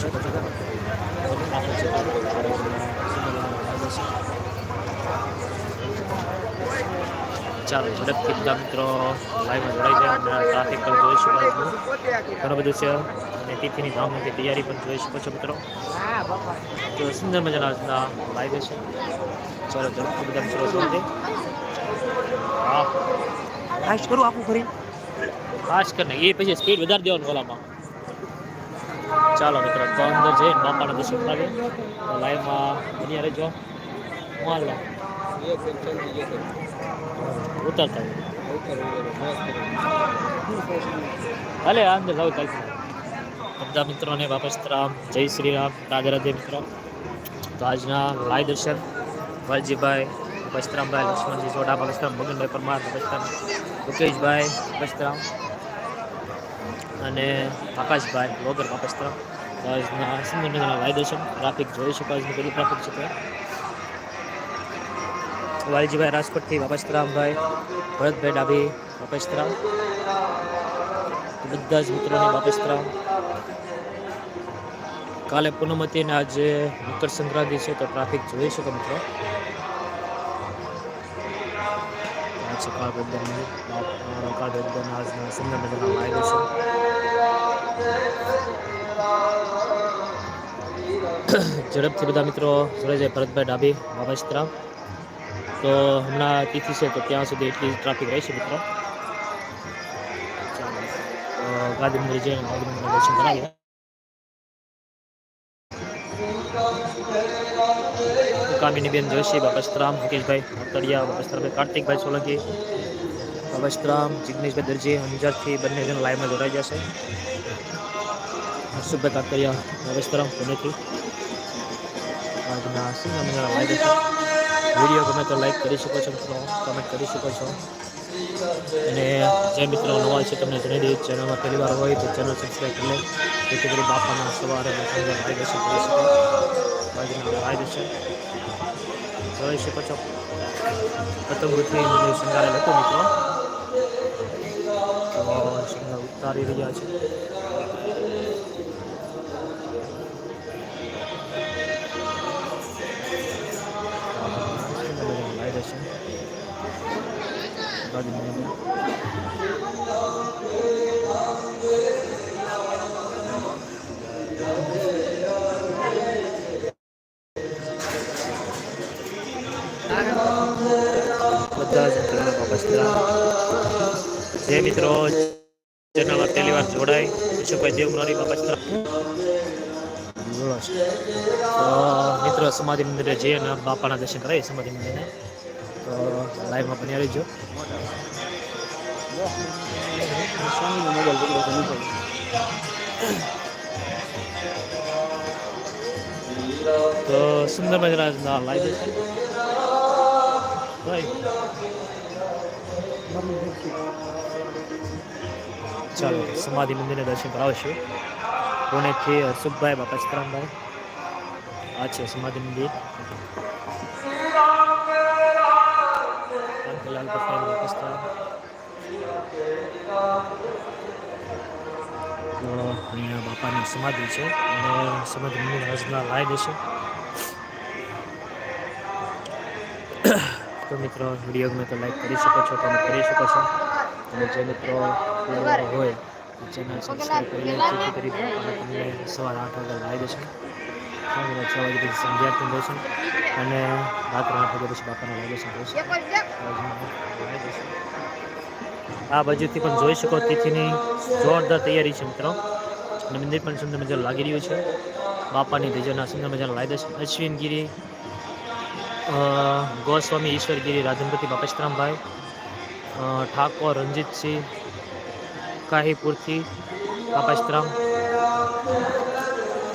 ચાલો ઝડપથી બધા મિત્રો લાઈવમાં જોડાઈ જાય ટ્રાફિક પણ જોઈ શકો છો ઘણું બધું છે અને તિથિની ધામની તૈયારી પણ જોઈ શકો છો મિત્રો. તો સુંદર મજાના લાઈવ છે. ચાલો ઝડપથી બધા મિત્રો જોઈ હા. ફાસ્ટ કરું આપું ફરી. ખાસ કરીને એ પછી સ્પીડ વધારી દેવાનું ઓલામાં ચાલો મિત્રો તો અંદર જઈને બાપાના દર્શન કરાવીએ તો લાઈવમાં બન્યા રહેજો. માલ લો ઉતરતા ભલે અંદર જાવ ચાલશે બધા મિત્રોને વાપસ રામ. જય શ્રી રામ. રાધે રાધે મિત્રો. તો આજના લાઈ દર્શન. વાલજીભાઈ બસ્તરામભાઈ લક્ષ્મણજી સોઢા બસ્તરામ મગનભાઈ પરમાર બસ્તરામ મુકેશભાઈ બસ્તરામ અને આકાશભાઈ વગર બસ્તરામ તો. આજના સુંદરનગરના લાઈ દર્શન ટ્રાફિક જોઈ શકો આજની પેલું ટ્રાફિક છે વાલજીભાઈ રાજકોટથી વાપસ્તરામભાઈ ભરતભાઈ ડાભી વાપસ્તરામ બધા જ મિત્રોને વાપસ્તરામ કાલે પૂનમ હતી ને આજે મકર સંક્રાંતિ છે તો ટ્રાફિક જોઈ શકો મિત્રો. આ છે કાળ ભદ્રની આજના સુંદર મજાના વાયદો છે. ઝડપથી બધા મિત્રો જોડે જાય ભરતભાઈ ડાભી વાપસ્તરામ તો હમણાં તિથિ છે તો ત્યાં સુધી એટલી ટ્રાફિક રહેશે મિત્રો ગાંધી મંદિર જઈને ગાંધી મંદિરના દર્શન કરાવીએ કામિની બેન જોશી બાપસ્તરામ મુકેશભાઈ અતડિયા બાપસ્તરામભાઈ કાર્તિકભાઈ સોલંકી બાપસ્તરામ જિગ્નેશભાઈ દરજી અંજારથી બંને જણ લાઈવમાં જોડાઈ જશે હર્ષુભાઈ કાકરિયા બાપસ્તરામ પુણેથી સિંહ મંગળા લાઈવ છે વીડિયો ગમે તો લાઈક કરી શકો છો મિત્રો. કમેન્ટ કરી શકો છો. અને જે મિત્રો નવા છે, તમને જણાવી દઈએ, ચેનલમાં પહેલી વાર હોય તો ચેનલ સબસ્ક્રાઈબ કરી લે. જેથી કરી બાપાના સવારે સાંજે માર્ગદર્શન કરી શકો. બાજુના માર્ગદર્શન જોઈ શકો છો પતંગોથી મને શણગારેલ હતું મિત્રો. શણગાર ઉતારી રહ્યા છે. જ મિત્રો ચેનલમાં પહેલી વાર જોડાય, ઈશુભાઈ દેવમરાની વાપસ તો મિત્રો સમાધિ મંદિરે જઈએ અને બાપાના દર્શન કરાય, સમાધિ મંદિરને તો લાઈવમાં બન્યા રહીજો તો સુંદર મજાના લાઈવ ચાલો, સમાધિ મંદિરને દર્શન કરાવશું પુણેથી હર્ષુભાઈ બાપા ચિત્રામભાઈ આ છે સમાધિ મંદિર. પટેલ બાપસ્તરામ તો અહીંયા બાપાની સમાધિ છે અને સમાધિ મંદિર આજના લાઈવ છે તો મિત્રો વીડિયો ગમે તો લાઈક કરી શકો છો તમે કરી શકો છો અને જે મિત્રો હોય ચેનલ સબસ્ક્રાઈબ કરી લે જેથી કરી તમને સવાર આઠ વાગે લાવી દેશે સાંજના છ વાગે પછી સંધ્યાર્થી દર્શન અને રાત્રે આઠ વાગે પછી બાપાના લાવી દેશે આ બાજુથી પણ જોઈ શકો તિથિની જોરદાર તૈયારી છે મિત્રો. અને મંદિર પણ સુંદર મજા લાગી રહ્યું છે. બાપાની ધજના સુંદર મજાના લાવી છે. અશ્વિનગીરી ગોસ્વામી ઈશ્વરગીરી રાજનપતિ બાપસ્તરામભાઈ ઠાકોર રણજીતસિંહ કાહીપુરથી બાપસ્તરામ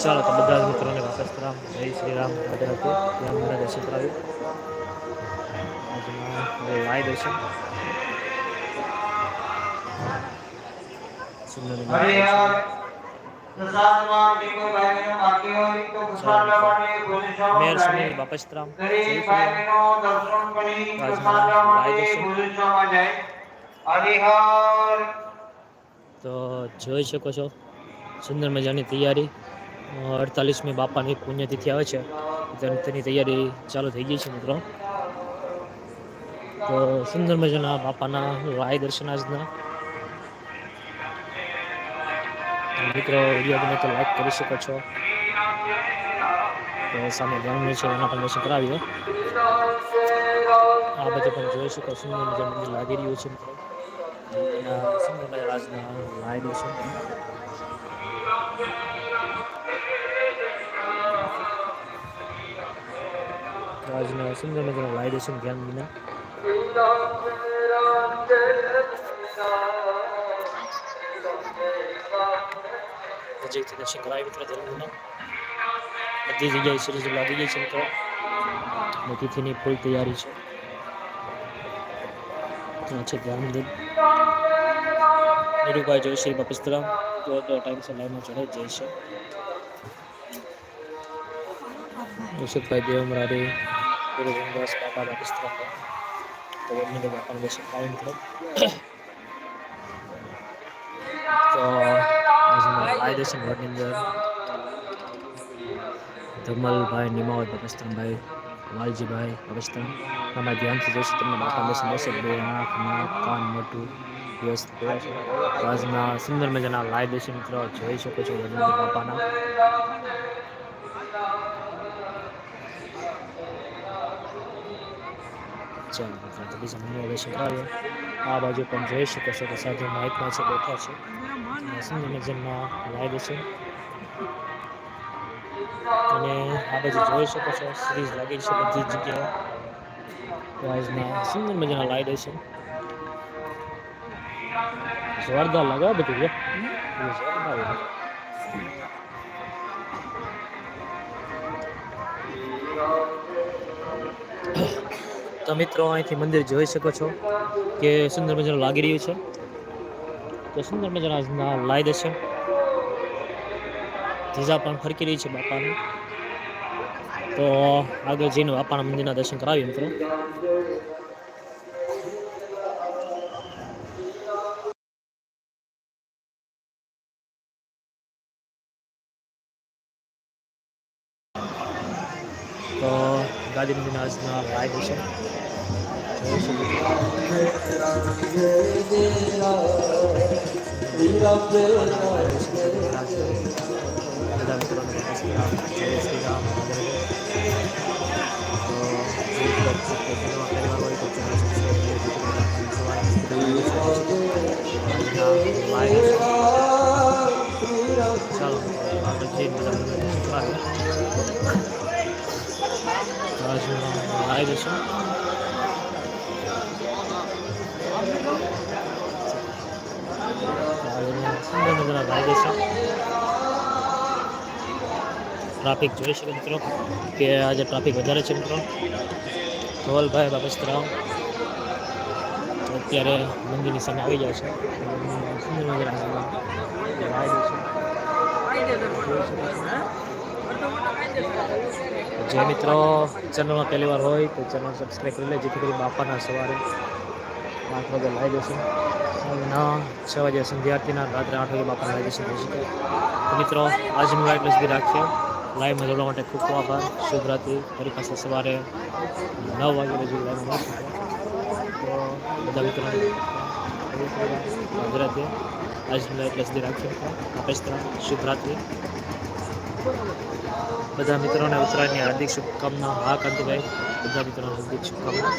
ચાલો તો બધા જ મિત્રોને બાપસ્તરામ જય શ્રી રામ. રાધે રાધે ત્યાં મારા દર્શન કરાવ્યું લાઈ દર્શન. મેયર સુનિલ બાપસ્તરામ તો જોઈ શકો છો. સુંદર મજાની તૈયારી. અડતાલીસમી બાપાની પુણ્યતિથિ આવે છે. તેની તૈયારી ચાલુ થઈ ગઈ છે મિત્રો. તો સુંદર મજાના બાપાના રાય દર્શન આજના. મિત્રો, વીડિયો ગમે તો લાઈક કરી શકો છો. તો સામે ગ્રાઉન્ડ છે, એના પણ દર્શન કરાવીએ. આ બધું પણ જોઈ શકો, સુંદર મજા મંદિર લાગી રહ્યું છે, મિત્રો. સુંદર મજા આજના રાય દર્શન. આજના સુંદર મજાના લાય દર્શન ધ્યાન વિના નજીકથી દર્શન કરાવી મિત્રો ધર્મના બધી જગ્યાએ સિરીઝ લાગી ગઈ છે મિત્રો અને તિથિની ફૂલ તૈયારી છે ત્યાં છે ધ્યાન મંદિર નીરુભાઈ જોશી બાપસ્તરામ તો ટાઈમસર લાઈનમાં ચડાઈ જાય છે યુસુફભાઈ દેવ મરારી ગુરુ ગંગાસ બાપા બાપસ્તરામ તો એમની બાપાનું દર્શન કરાવી મિત્રો તો આજના દર્શન ઘરની અંદર ધમલભાઈ નિમાવત બકસ્તરભાઈ વાલજીભાઈ બકસ્તર તમારા ધ્યાનથી જોશે તમને બાપા દર્શન મળશે બે આંખ નાક કાન મોટું વ્યસ્ત તો આજના સુંદર મજાના લાઈવ દર્શન મિત્રો જોઈ શકો છો વડનગર બાપાના. ચાલો મિત્રો બીજા મંદિર દર્શન કરાવીએ આ બાજુ પણ જોઈ શકો છો કે સાધુ માઇકમાં છે, બેઠા છે. સુંદર મજામાં લાઈવ છે. અને આ બાજુ જોઈ શકો છો સિરીઝ લાગી છે બધી જગ્યાએ. આજના સુંદર મજાના લાઈવ છે. જોરદાર લાગે બધું જોરદાર લાગે તો મિત્રો અહીંથી મંદિર જોઈ શકો છો કે સુંદર મજાનું લાગી રહ્યું છે. તો સુંદર મજાના લાઈ દેશે ધીજા પણ ફરકી રહી છે બાપાની. તો આગળ જઈને બાપાના મંદિરના દર્શન કરાવીએ મિત્રો. તો ગાંધી મંદિરના આજના લાઈ દર્શન. જોઈ શકો છો. બધા મિત્રોને જય શ્રી રામ જય શ્રી મજાના લાગે છે. ટ્રાફિક જોઈ શકે મિત્રો, કે આજે ટ્રાફિક વધારે છે મિત્રો. ધોલભાઈ બાબસ્તરાવ અત્યારે મંદિરની સામે આવી જાય છે. સુંદર મજાના જે મિત્રો ચેનલમાં પહેલી વાર હોય તો ચેનલ સબસ્ક્રાઈબ કરી લે, જેથી કરી બાપાના સવારે આઠ વાગે લાવી દેશું ના, છ વાગે સંધ્યાર્થીના રાત્રે આઠ વાગે બાપાના દેશું થઈ શકે મિત્રો હું લાઈવ સુધી રાખીએ. લાઈવમાં જોડવા માટે ખૂબ ખૂબ આભાર. શુભ રાત્રિ. ફરી પાસે સવારે નવ વાગે રજૂ તો બધા મિત્રોને ગુજરાતી. આજનું લાઈવ સુધી રાખીએ. આપણે શુભ રાત્રિ. બધા મિત્રોને ઉત્તરાયણની હાર્દિક શુભકામનાઓ હા કાંતિભાઈ બધા મિત્રોને હાર્દિક શુભકામનાઓ